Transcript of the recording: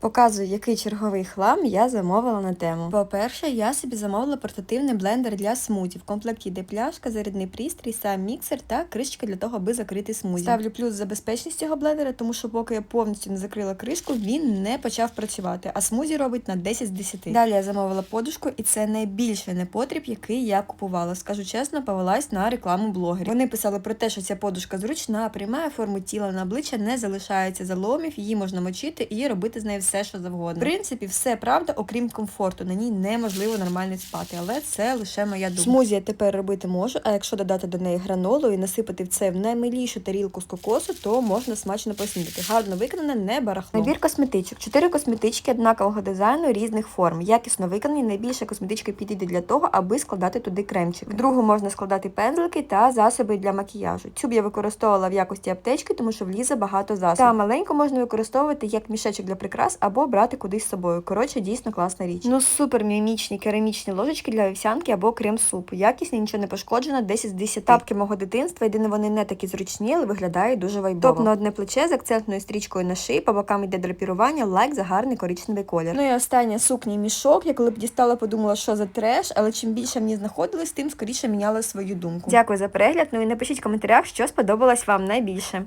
Показую, який черговий хлам я замовила на тему. По-перше, я собі замовила портативний блендер для смузі. В комплекті йде пляшка, зарядний пристрій, сам міксер та кришечка для того, аби закрити смузі. Ставлю плюс за безпечність цього блендера, тому що поки я повністю не закрила кришку, він не почав працювати, а смузі робить на 10 з 10. Далі я замовила подушку, і це найбільший непотріб, який я купувала. Скажу чесно, повелась на рекламу блогерів. Вони писали про те, що ця подушка зручна, приймає форму тіла на обличчя, не залишається заломів, її можна мочити і робити з нею що завгодно. В принципі, все правда, окрім комфорту. На ній неможливо нормально спати, але це лише моя думка. Смузі я тепер робити можу, а якщо додати до неї гранолу і насипати в це в наймилішу тарілку з кокосу, то можна смачно поснідати. Гарно виконане, не барахло. Набір косметичок. Чотири косметички однакового дизайну різних форм. Якісно виконані. Найбільша косметичка підійде для того, аби складати туди кремчики. В другу можна складати пензлики та засоби для макіяжу. Цю б я використовувала в якості аптечки, тому що влізе багато засобів. Та маленьку можна використовувати як мішечок для прикрас або брати кудись з собою. Коротше, дійсно класна річ. Ну супер мімічні керамічні ложечки для вівсянки або крем-супу. Якісні, нічого не пошкоджено, 10 з 10. Тапки мого дитинства, єдине вони не такі зручні, але виглядають дуже вайбово. Топ на одне плече з акцентною стрічкою на шиї, по бокам йде драпірування, лайк за гарний коричневий колір. Ну і остання сукня мішок. Я коли б дістала, подумала, що за треш, але чим більше мені знаходилось, тим скоріше міняла свою думку. Дякую за перегляд. Ну і напишіть в коментарях, що сподобалось вам найбільше.